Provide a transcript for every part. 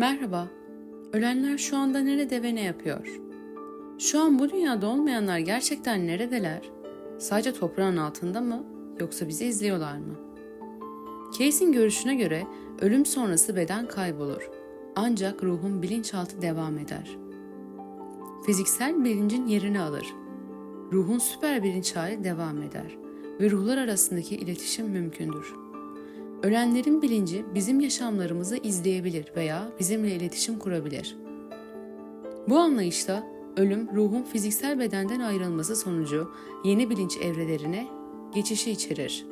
Merhaba. Ölenler şu anda nerede ve ne yapıyor? Şu an bu dünyada olmayanlar gerçekten neredeler? Sadece toprağın altında mı yoksa bizi izliyorlar mı? Case'in görüşüne göre ölüm sonrası beden kaybolur. Ancak ruhun bilinçaltı devam eder. Fiziksel bilincin yerini alır. Ruhun süper bilinç hali devam eder ve ruhlar arasındaki iletişim mümkündür. Ölenlerin bilinci bizim yaşamlarımızı izleyebilir veya bizimle iletişim kurabilir. Bu anlayışta ölüm ruhun fiziksel bedenden ayrılması sonucu yeni bilinç evrelerine geçişi içerir.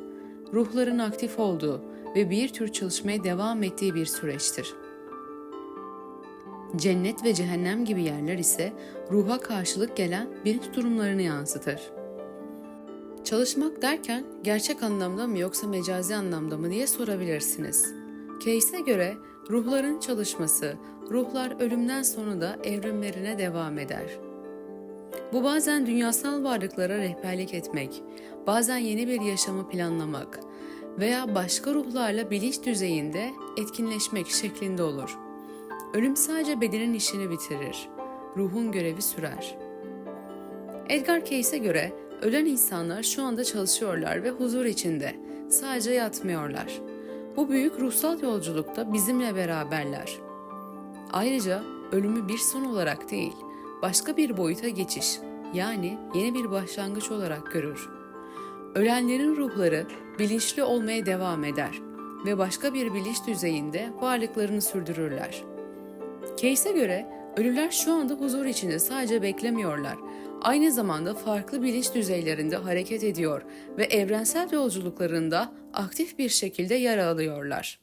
Ruhların aktif olduğu ve bir tür çalışmaya devam ettiği bir süreçtir. Cennet ve cehennem gibi yerler ise ruha karşılık gelen bilinç durumlarını yansıtır. Çalışmak derken gerçek anlamda mı yoksa mecazi anlamda mı diye sorabilirsiniz. Case'e göre ruhların çalışması, ruhlar ölümden sonra da evrimlerine devam eder. Bu bazen dünyasal varlıklara rehberlik etmek, bazen yeni bir yaşamı planlamak veya başka ruhlarla bilinç düzeyinde etkinleşmek şeklinde olur. Ölüm sadece bedenin işini bitirir, ruhun görevi sürer. Edgar Case'e göre ölen insanlar şu anda çalışıyorlar ve huzur içinde, sadece yatmıyorlar. Bu büyük ruhsal yolculukta bizimle beraberler. Ayrıca ölümü bir son olarak değil, başka bir boyuta geçiş, yani yeni bir başlangıç olarak görür. Ölenlerin ruhları bilinçli olmaya devam eder ve başka bir bilinç düzeyinde varlıklarını sürdürürler. Case'e göre ölüler şu anda huzur içinde sadece beklemiyorlar. Aynı zamanda farklı bilinç düzeylerinde hareket ediyor ve evrensel yolculuklarında aktif bir şekilde yer alıyorlar.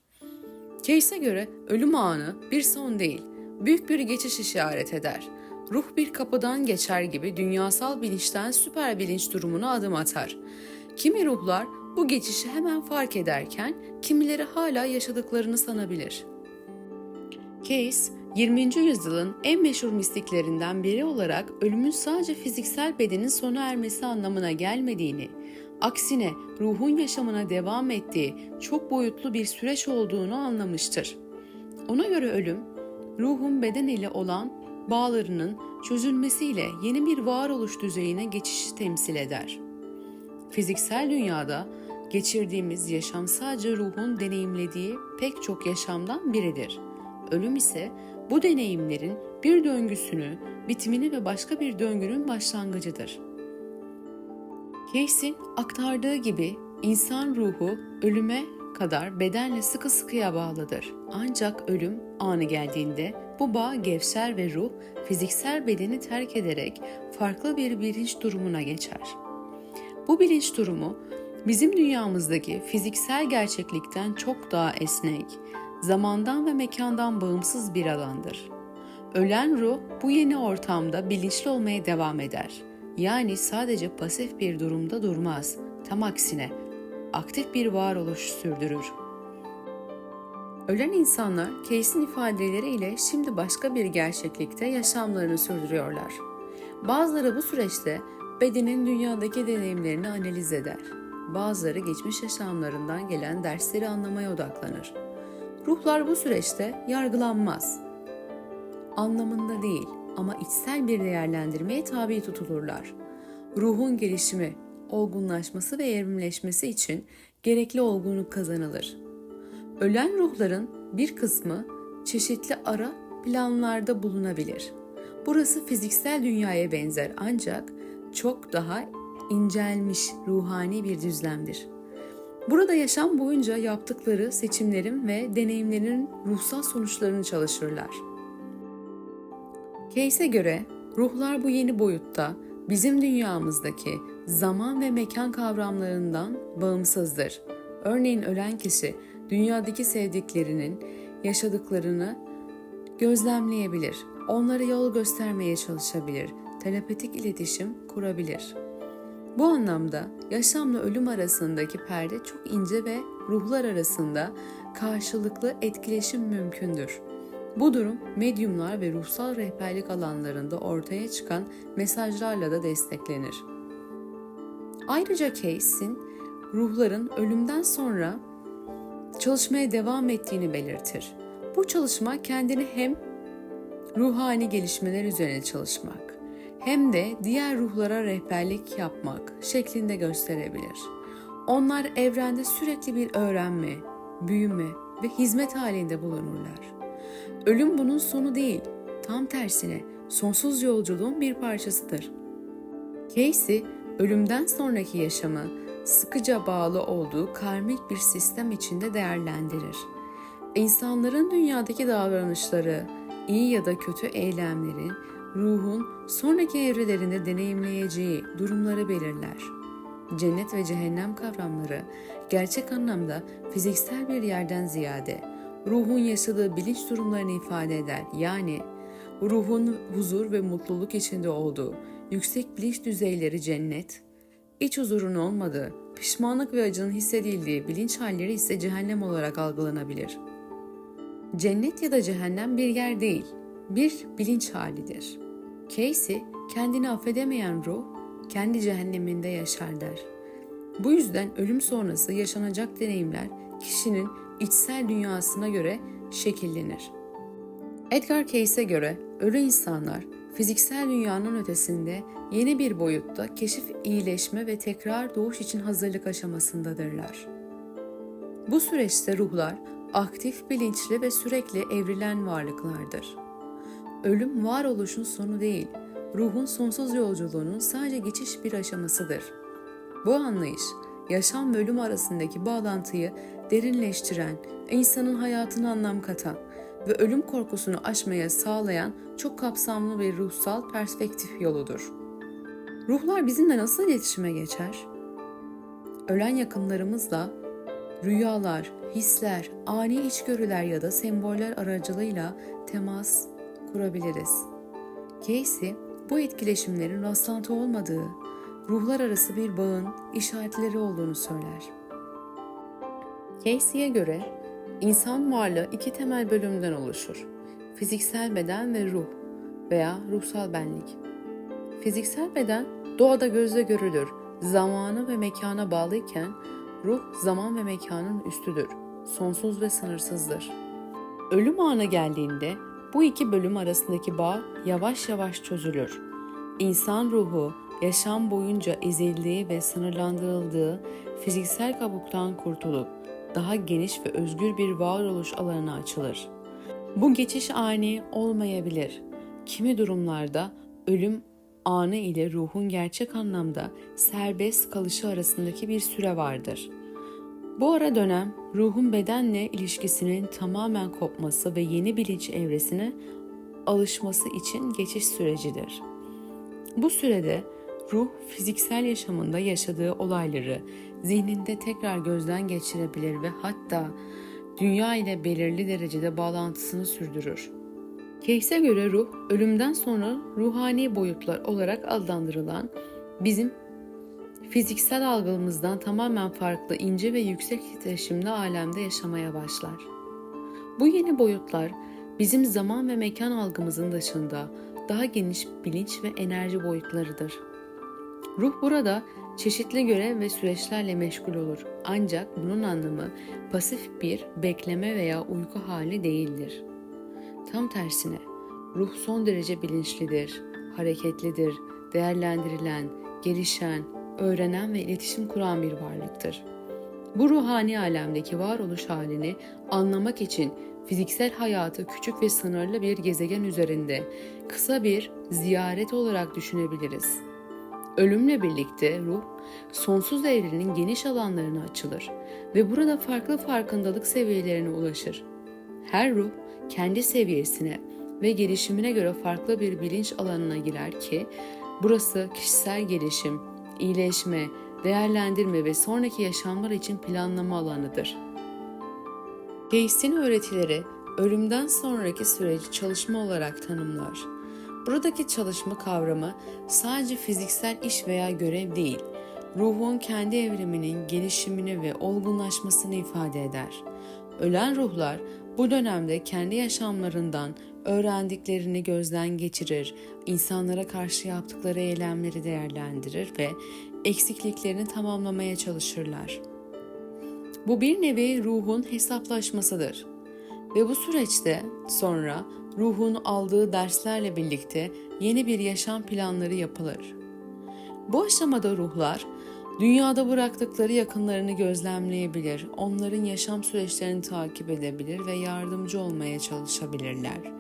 Case'e göre ölüm anı bir son değil, büyük bir geçiş işaret eder. Ruh bir kapıdan geçer gibi dünyasal bilinçten süper bilinç durumuna adım atar. Kimi ruhlar bu geçişi hemen fark ederken kimileri hala yaşadıklarını sanabilir. Case, 20. yüzyılın en meşhur mistiklerinden biri olarak ölümün sadece fiziksel bedenin sona ermesi anlamına gelmediğini, aksine ruhun yaşamına devam ettiği çok boyutlu bir süreç olduğunu anlamıştır. Ona göre ölüm, ruhun beden ile olan bağlarının çözülmesiyle yeni bir varoluş düzeyine geçişi temsil eder. Fiziksel dünyada geçirdiğimiz yaşam sadece ruhun deneyimlediği pek çok yaşamdan biridir. Ölüm ise bu deneyimlerin bir döngüsünü, bitimini ve başka bir döngünün başlangıcıdır. Case'in aktardığı gibi insan ruhu ölüme kadar bedenle sıkı sıkıya bağlıdır. Ancak ölüm anı geldiğinde bu bağ gevşer ve ruh fiziksel bedeni terk ederek farklı bir bilinç durumuna geçer. Bu bilinç durumu bizim dünyamızdaki fiziksel gerçeklikten çok daha esnek, zamandan ve mekandan bağımsız bir alandır. Ölen ruh bu yeni ortamda bilinçli olmaya devam eder. Yani sadece pasif bir durumda durmaz. Tam aksine aktif bir varoluş sürdürür. Ölen insanlar Case'in ifadeleriyle şimdi başka bir gerçeklikte yaşamlarını sürdürüyorlar. Bazıları bu süreçte bedenin dünyadaki deneyimlerini analiz eder. Bazıları geçmiş yaşamlarından gelen dersleri anlamaya odaklanır. Ruhlar bu süreçte yargılanmaz. Anlamında değil ama içsel bir değerlendirmeye tabi tutulurlar. Ruhun gelişimi, olgunlaşması ve evrimleşmesi için gerekli olgunluk kazanılır. Ölen ruhların bir kısmı çeşitli ara planlarda bulunabilir. Burası fiziksel dünyaya benzer ancak çok daha incelmiş ruhani bir düzlemdir. Burada yaşam boyunca yaptıkları seçimlerin ve deneyimlerin ruhsal sonuçlarını çalışırlar. Case'e göre ruhlar bu yeni boyutta bizim dünyamızdaki zaman ve mekan kavramlarından bağımsızdır. Örneğin ölen kişi dünyadaki sevdiklerinin yaşadıklarını gözlemleyebilir, onlara yol göstermeye çalışabilir, telepatik iletişim kurabilir. Bu anlamda yaşamla ölüm arasındaki perde çok ince ve ruhlar arasında karşılıklı etkileşim mümkündür. Bu durum medyumlar ve ruhsal rehberlik alanlarında ortaya çıkan mesajlarla da desteklenir. Ayrıca Case'in ruhların ölümden sonra çalışmaya devam ettiğini belirtir. Bu çalışma kendini hem ruhani gelişmeler üzerine çalışmak hem de diğer ruhlara rehberlik yapmak şeklinde gösterebilir. Onlar evrende sürekli bir öğrenme, büyüme ve hizmet halinde bulunurlar. Ölüm bunun sonu değil, tam tersine sonsuz yolculuğun bir parçasıdır. Casey, ölümden sonraki yaşamı sıkıca bağlı olduğu karmik bir sistem içinde değerlendirir. İnsanların dünyadaki davranışları, iyi ya da kötü eylemleri, ruhun sonraki evrelerinde deneyimleyeceği durumları belirler. Cennet ve cehennem kavramları gerçek anlamda fiziksel bir yerden ziyade ruhun yaşadığı bilinç durumlarını ifade eder. Yani ruhun huzur ve mutluluk içinde olduğu yüksek bilinç düzeyleri cennet, iç huzurun olmadığı, pişmanlık ve acının hissedildiği bilinç halleri ise cehennem olarak algılanabilir. Cennet ya da cehennem bir yer değil, bir bilinç halidir. Casey, kendini affedemeyen ruh, kendi cehenneminde yaşar der. Bu yüzden ölüm sonrası yaşanacak deneyimler kişinin içsel dünyasına göre şekillenir. Edgar Cayce'e göre ölü insanlar fiziksel dünyanın ötesinde yeni bir boyutta keşif, iyileşme ve tekrar doğuş için hazırlık aşamasındadırlar. Bu süreçte ruhlar aktif, bilinçli ve sürekli evrilen varlıklardır. Ölüm varoluşun sonu değil, ruhun sonsuz yolculuğunun sadece geçiş bir aşamasıdır. Bu anlayış, yaşam ve ölüm arasındaki bağlantıyı derinleştiren, insanın hayatına anlam katan ve ölüm korkusunu aşmaya sağlayan çok kapsamlı bir ruhsal perspektif yoludur. Ruhlar bizimle nasıl iletişime geçer? Ölen yakınlarımızla rüyalar, hisler, ani içgörüler ya da semboller aracılığıyla temas kurabiliriz. Casey, bu etkileşimlerin rastlantı olmadığı, ruhlar arası bir bağın işaretleri olduğunu söyler. Casey'e göre insan varlığı iki temel bölümden oluşur. Fiziksel beden ve ruh veya ruhsal benlik. Fiziksel beden doğada gözle görülür, zamanı ve mekana bağlıyken ruh zaman ve mekanın üstüdür, sonsuz ve sınırsızdır. Ölüm anı geldiğinde bu iki bölüm arasındaki bağ yavaş yavaş çözülür. İnsan ruhu yaşam boyunca ezildiği ve sınırlandırıldığı fiziksel kabuktan kurtulup daha geniş ve özgür bir varoluş alanına açılır. Bu geçiş ani olmayabilir. Kimi durumlarda ölüm anı ile ruhun gerçek anlamda serbest kalışı arasındaki bir süre vardır. Bu ara dönem ruhun bedenle ilişkisinin tamamen kopması ve yeni bilinç evresine alışması için geçiş sürecidir. Bu sürede ruh fiziksel yaşamında yaşadığı olayları zihninde tekrar gözden geçirebilir ve hatta dünya ile belirli derecede bağlantısını sürdürür. Case'e göre ruh, ölümden sonra ruhani boyutlar olarak adlandırılan bizim fiziksel algımızdan tamamen farklı ince ve yüksek titreşimli alemde yaşamaya başlar. Bu yeni boyutlar bizim zaman ve mekan algımızın dışında daha geniş bilinç ve enerji boyutlarıdır. Ruh burada çeşitli görev ve süreçlerle meşgul olur. Ancak bunun anlamı pasif bir bekleme veya uyku hali değildir. Tam tersine ruh son derece bilinçlidir, hareketlidir, değerlendirilen, gelişen, öğrenen ve iletişim kuran bir varlıktır. Bu ruhani alemdeki varoluş halini anlamak için fiziksel hayatı küçük ve sınırlı bir gezegen üzerinde kısa bir ziyaret olarak düşünebiliriz. Ölümle birlikte ruh sonsuz evrenin geniş alanlarına açılır ve burada farklı farkındalık seviyelerine ulaşır. Her ruh kendi seviyesine ve gelişimine göre farklı bir bilinç alanına girer ki burası kişisel gelişim, iyileşme, değerlendirme ve sonraki yaşamlar için planlama alanıdır. Geis'in öğretileri ölümden sonraki süreci çalışma olarak tanımlar. Buradaki çalışma kavramı sadece fiziksel iş veya görev değil, ruhun kendi evriminin gelişimini ve olgunlaşmasını ifade eder. Ölen ruhlar bu dönemde kendi yaşamlarından öğrendiklerini gözden geçirir, insanlara karşı yaptıkları eylemleri değerlendirir ve eksikliklerini tamamlamaya çalışırlar. Bu bir nevi ruhun hesaplaşmasıdır Ve bu süreçte sonra ruhun aldığı derslerle birlikte yeni bir yaşam planları yapılır. Bu aşamada ruhlar dünyada bıraktıkları yakınlarını gözlemleyebilir, onların yaşam süreçlerini takip edebilir ve yardımcı olmaya çalışabilirler.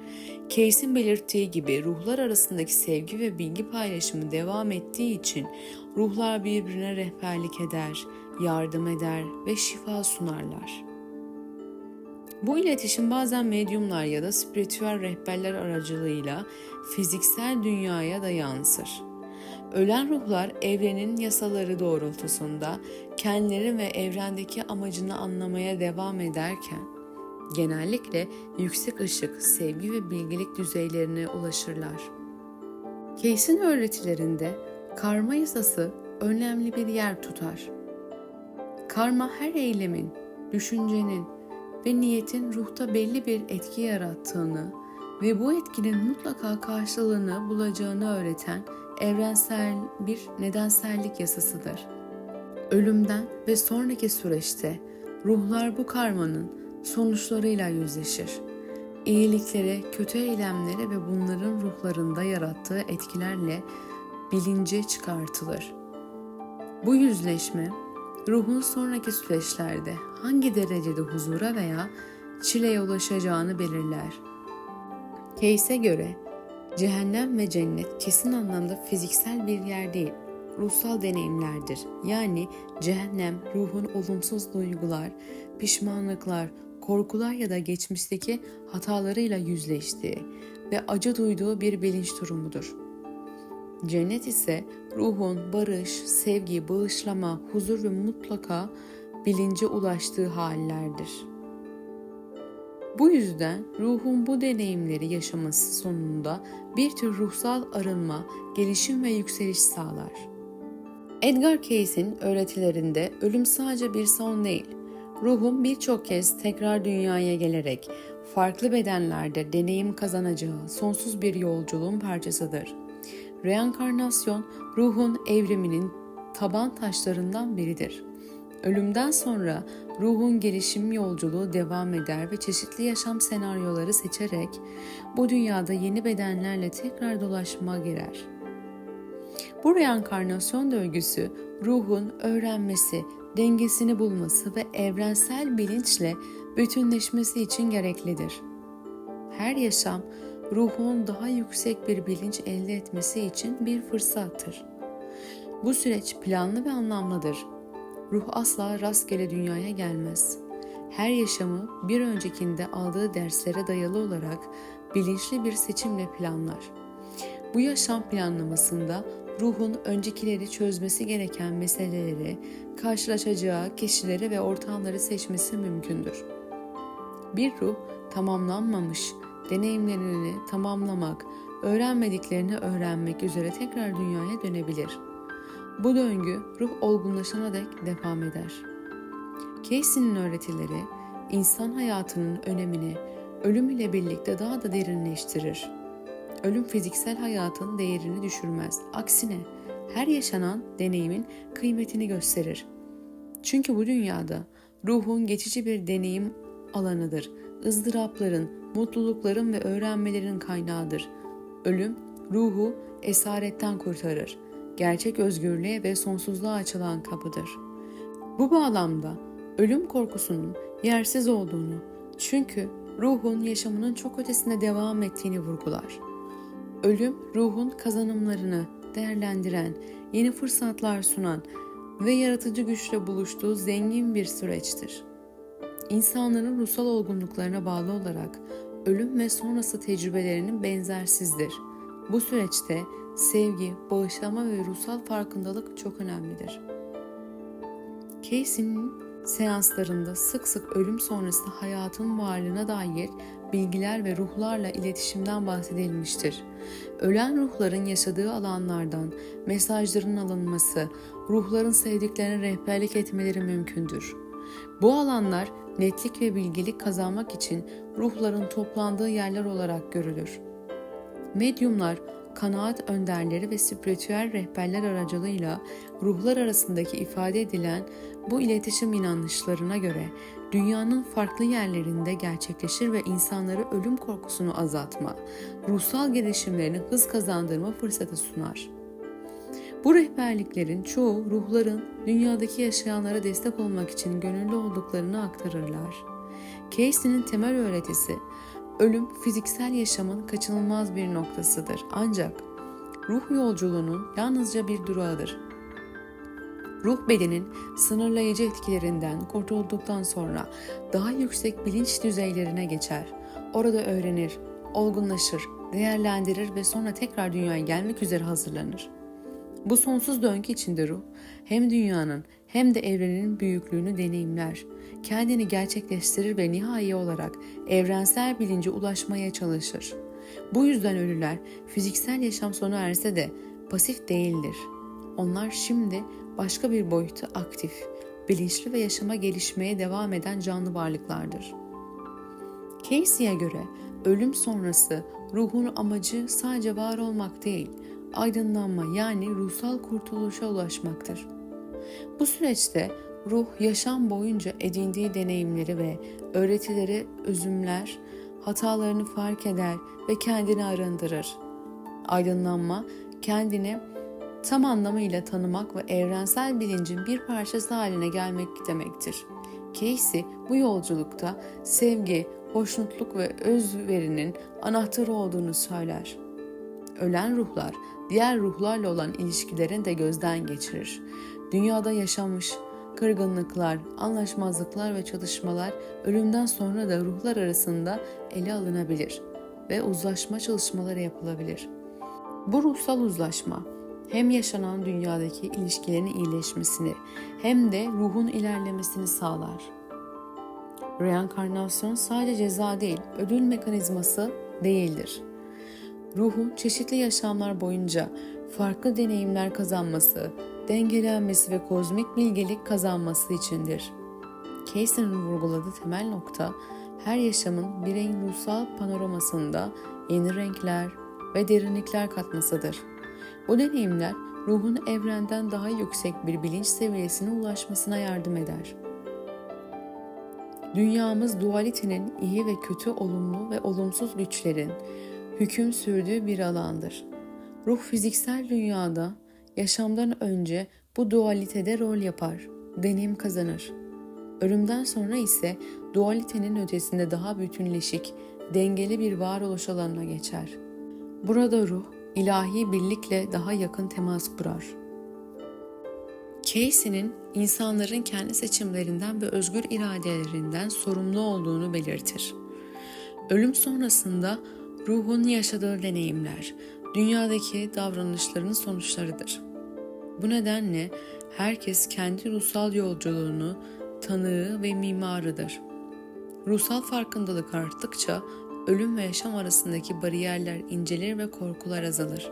Case'in belirttiği gibi ruhlar arasındaki sevgi ve bilgi paylaşımı devam ettiği için ruhlar birbirine rehberlik eder, yardım eder ve şifa sunarlar. Bu iletişim bazen medyumlar ya da spiritüel rehberler aracılığıyla fiziksel dünyaya da yansır. Ölen ruhlar evrenin yasaları doğrultusunda kendileri ve evrendeki amacını anlamaya devam ederken genellikle yüksek ışık, sevgi ve bilgilik düzeylerine ulaşırlar. Case'in öğretilerinde karma yasası önemli bir yer tutar. Karma her eylemin, düşüncenin ve niyetin ruhta belli bir etki yarattığını ve bu etkinin mutlaka karşılığını bulacağını öğreten evrensel bir nedensellik yasasıdır. Ölümden ve sonraki süreçte ruhlar bu karmanın sonuçlarıyla yüzleşir. İyiliklere, kötü eylemlere ve bunların ruhlarında yarattığı etkilerle bilince çıkartılır. Bu yüzleşme ruhun sonraki süreçlerde hangi derecede huzura veya çileye ulaşacağını belirler. Case'e göre cehennem ve cennet kesin anlamda fiziksel bir yer değil, ruhsal deneyimlerdir. Yani cehennem ruhun olumsuz duygular, pişmanlıklar, korkular ya da geçmişteki hatalarıyla yüzleştiği ve acı duyduğu bir bilinç durumudur. Cennet ise ruhun barış, sevgi, bağışlama, huzur ve mutlaka bilince ulaştığı hallerdir. Bu yüzden ruhun bu deneyimleri yaşaması sonunda bir tür ruhsal arınma, gelişim ve yükseliş sağlar. Edgar Cayce'in öğretilerinde ölüm sadece bir son değil, ruhun birçok kez tekrar dünyaya gelerek farklı bedenlerde deneyim kazanacağı sonsuz bir yolculuğun parçasıdır. Reenkarnasyon ruhun evriminin taban taşlarından biridir. Ölümden sonra ruhun gelişim yolculuğu devam eder ve çeşitli yaşam senaryoları seçerek bu dünyada yeni bedenlerle tekrar dolaşma girer. Bu reenkarnasyon döngüsü ruhun öğrenmesi, dengesini bulması ve evrensel bilinçle bütünleşmesi için gereklidir. Her yaşam ruhun daha yüksek bir bilinç elde etmesi için bir fırsattır. Bu süreç planlı ve anlamlıdır. Ruh asla rastgele dünyaya gelmez. Her yaşamı bir öncekinde aldığı derslere dayalı olarak bilinçli bir seçimle planlar. Bu yaşam planlamasında ruhun öncekileri çözmesi gereken meseleleri, karşılaşacağı kişileri ve ortamları seçmesi mümkündür. Bir ruh tamamlanmamış deneyimlerini tamamlamak, öğrenmediklerini öğrenmek üzere tekrar dünyaya dönebilir. Bu döngü ruh olgunlaşana dek devam eder. Casey'nin öğretileri insan hayatının önemini ölüm ile birlikte daha da derinleştirir. Ölüm fiziksel hayatın değerini düşürmez. Aksine her yaşanan deneyimin kıymetini gösterir. Çünkü bu dünyada ruhun geçici bir deneyim alanıdır. ızdırapların, mutlulukların ve öğrenmelerin kaynağıdır. Ölüm ruhu esaretten kurtarır. Gerçek özgürlüğe ve sonsuzluğa açılan kapıdır. Bu bağlamda ölüm korkusunun yersiz olduğunu, çünkü ruhun yaşamının çok ötesinde devam ettiğini vurgular. Ölüm ruhun kazanımlarını değerlendiren, yeni fırsatlar sunan ve yaratıcı güçle buluştuğu zengin bir süreçtir. İnsanların ruhsal olgunluklarına bağlı olarak ölüm ve sonrası tecrübelerinin benzersizdir. Bu süreçte sevgi, bağışlama ve ruhsal farkındalık çok önemlidir. Casey'nin seanslarında sık sık ölüm sonrası hayatın varlığına dair bilgiler ve ruhlarla iletişimden bahsedilmiştir. Ölen ruhların yaşadığı alanlardan mesajların alınması, ruhların sevdiklerine rehberlik etmeleri mümkündür. Bu alanlar netlik ve bilgilik kazanmak için ruhların toplandığı yerler olarak görülür. Medyumlar kanaat önderleri ve spiritüel rehberler aracılığıyla ruhlar arasındaki ifade edilen bu iletişim inanışlarına göre dünyanın farklı yerlerinde gerçekleşir ve insanları ölüm korkusunu azaltma, ruhsal gelişimlerini hız kazandırma fırsatı sunar. Bu rehberliklerin çoğu ruhların dünyadaki yaşayanlara destek olmak için gönüllü olduklarını aktarırlar. Casey'nin temel öğretisi, ölüm fiziksel yaşamın kaçınılmaz bir noktasıdır. Ancak ruh yolculuğunun yalnızca bir durağıdır. Ruh bedenin sınırlayıcı etkilerinden kurtulduktan sonra daha yüksek bilinç düzeylerine geçer. Orada öğrenir, olgunlaşır, değerlendirir ve sonra tekrar dünyaya gelmek üzere hazırlanır. Bu sonsuz döngü içinde ruh hem dünyanın hem de evrenin büyüklüğünü deneyimler. Kendini gerçekleştirir ve nihai olarak evrensel bilince ulaşmaya çalışır. Bu yüzden ölüler fiziksel yaşam sona erse de pasif değildir. Onlar şimdi başka bir boyutta aktif, bilinçli ve yaşama gelişmeye devam eden canlı varlıklardır. Casey'e göre ölüm sonrası ruhun amacı sadece var olmak değil, aydınlanma yani ruhsal kurtuluşa ulaşmaktır. Bu süreçte ruh yaşam boyunca edindiği deneyimleri ve öğretileri özümler, hatalarını fark eder ve kendini arındırır. Aydınlanma kendini tam anlamıyla tanımak ve evrensel bilincin bir parçası haline gelmek demektir. Casey bu yolculukta sevgi, hoşnutluk ve özverinin anahtarı olduğunu söyler. Ölen ruhlar diğer ruhlarla olan ilişkilerini de gözden geçirir. Dünyada yaşamış kırgınlıklar, anlaşmazlıklar ve çatışmalar ölümden sonra da ruhlar arasında ele alınabilir ve uzlaşma çalışmaları yapılabilir. Bu ruhsal uzlaşma hem yaşanan dünyadaki ilişkilerin iyileşmesini hem de ruhun ilerlemesini sağlar. Reenkarnasyon sadece ceza değil, ödül mekanizması değildir. Ruhun çeşitli yaşamlar boyunca farklı deneyimler kazanması, dengelenmesi ve kozmik bilgelik kazanması içindir. Casey'nin vurguladığı temel nokta, her yaşamın bireyin ruhsal panoramasında yeni renkler ve derinlikler katmasıdır. Bu deneyimler ruhun evrenden daha yüksek bir bilinç seviyesine ulaşmasına yardım eder. Dünyamız dualitenin iyi ve kötü, olumlu ve olumsuz güçlerin hüküm sürdüğü bir alandır. Ruh fiziksel dünyada yaşamdan önce bu dualitede rol yapar, deneyim kazanır. Ölümden sonra ise dualitenin ötesinde daha bütünleşik, dengeli bir varoluş alanına geçer. Burada ruh ilahi birlikle daha yakın temas kurar. Casey'nin insanların kendi seçimlerinden ve özgür iradelerinden sorumlu olduğunu belirtir. Ölüm sonrasında ruhun yaşadığı deneyimler, dünyadaki davranışların sonuçlarıdır. Bu nedenle herkes kendi ruhsal yolculuğunu tanığı ve mimarıdır. Ruhsal farkındalık arttıkça ölüm ve yaşam arasındaki bariyerler incelir ve korkular azalır.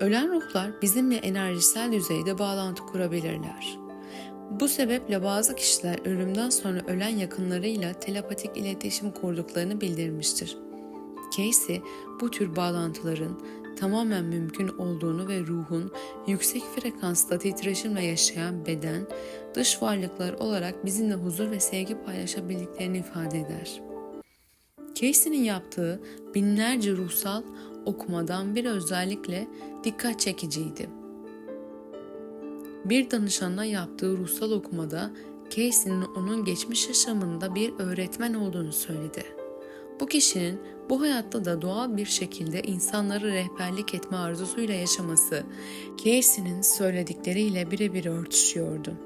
Ölen ruhlar bizimle enerjisel düzeyde bağlantı kurabilirler. Bu sebeple bazı kişiler ölümden sonra ölen yakınlarıyla telepatik iletişim kurduklarını bildirmiştir. Casey bu tür bağlantıların tamamen mümkün olduğunu ve ruhun yüksek frekansta titreşimle yaşayan beden, dış varlıklar olarak bizimle huzur ve sevgi paylaşabildiklerini ifade eder. Casey'nin yaptığı binlerce ruhsal okumadan bir özellikle dikkat çekiciydi. Bir danışanla yaptığı ruhsal okumada Casey'nin onun geçmiş yaşamında bir öğretmen olduğunu söyledi. Bu kişinin bu hayatta da doğal bir şekilde insanları rehberlik etme arzusuyla yaşaması Casey'nin söyledikleriyle birebir örtüşüyordu.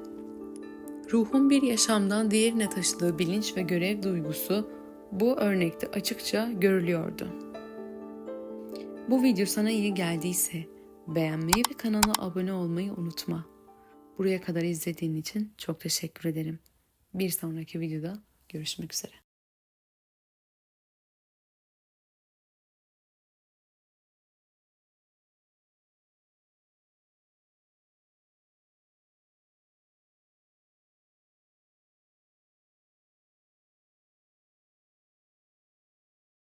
Ruhun bir yaşamdan diğerine taşıdığı bilinç ve görev duygusu bu örnekte açıkça görülüyordu. Bu video sana iyi geldiyse beğenmeyi ve kanala abone olmayı unutma. Buraya kadar izlediğin için çok teşekkür ederim. Bir sonraki videoda görüşmek üzere.